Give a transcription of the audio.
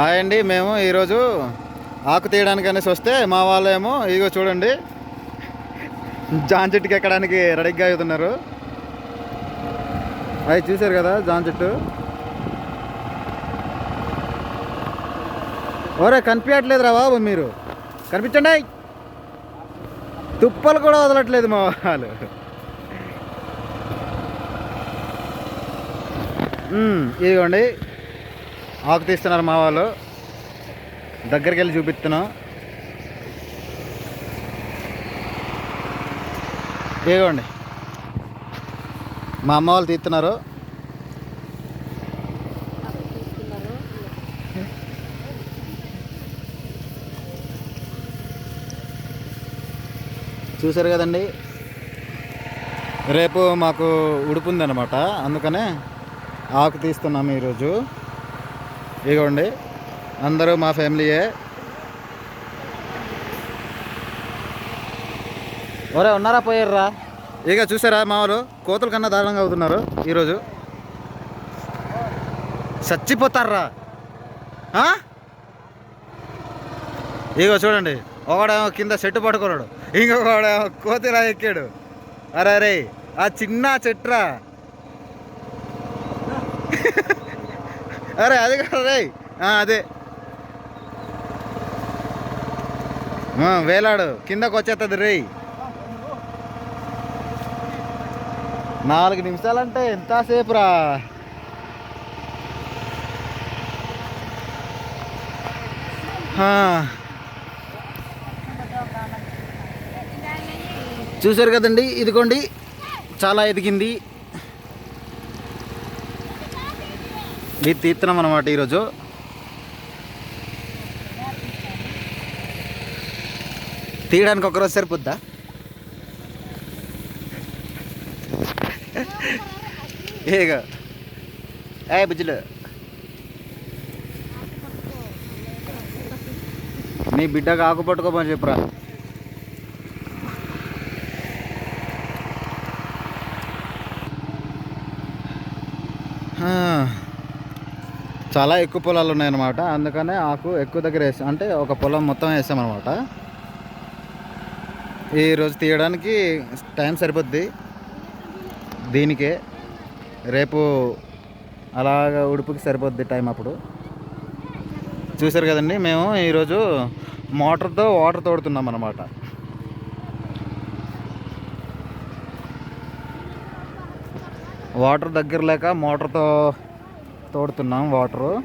Hi అండి మేము ఈరోజు ఆకు తీయడానికి అనేసి వస్తే మా వాళ్ళేమో ఇదిగో చూడండి జాన్ చెట్టుకి ఎక్కడానికి రెడీగా అవుతున్నారు. అవి చూశారు కదా జాన్ చెట్టు ఓరే కనిపించట్లేదురా బాబు మీరు. కనిపించండి. తుప్పలు కూడా వదలట్లేదు మా వాళ్ళు. ఇదిగోండి. ఆకు తీస్తున్నారు మా వాళ్ళు. దగ్గరికి వెళ్ళి చూపిస్తున్నాం. ఇదిగోండి. మా అమ్మ వాళ్ళు తీస్తున్నారు. చూసారు కదండి? రేపు మాకు ఉడుపు అందుకనే ఆకు తీస్తున్నాము ఈరోజు. ఇదిగోండి అందరూ మా ఫ్యామిలీయే. ఒరే ఉన్నారా పోయారా ఇక చూసారా మామూలు కోతుల కన్నా దారుణంగా అవుతున్నారు ఈరోజు. చచ్చిపోతారా ఇగో చూడండి. ఒకడేమో కింద చెట్టు పట్టుకున్నాడు. ఇంకొకడేమో కోతిలా ఎక్కాడు. అరే అరే ఆ చిన్న చెట్రా అరే అది కాదు రే. అదే. వేలాడు కిందకు వచ్చేస్తుంది రే. నాలుగు నిమిషాలంటే ఎంతసేపు రా? చూసారు కదండి ఇదిగోండి చాలా ఎదిగింది. ఇది తీస్తున్నాం అనమాట ఈరోజు. తీయడానికి ఒకరోజు సరిపోద్దా? ఏగా ఏ బుజ్జులు. నీ బిడ్డకు ఆకు పట్టుకోమని చెప్పురా. Huh. చాలా ఎక్కువ పొలాలు ఉన్నాయన్నమాట. అందుకనే ఆకు ఎక్కువ దగ్గర వేసాం అంటే ఒక పొలం మొత్తం వేసామన్నమాట. ఈరోజు తీయడానికి టైం సరిపోద్ది. దీనికే రేపు అలాగ ఉడుపుకి సరిపోద్ది టైం అప్పుడు. చూసారు కదండి మేము ఈరోజు మోటార్తో వాటర్ తోడుతున్నాం అన్నమాట వాటర్ దగ్గర లేక మోటార్తో తోడుతున్నాం వాటరు.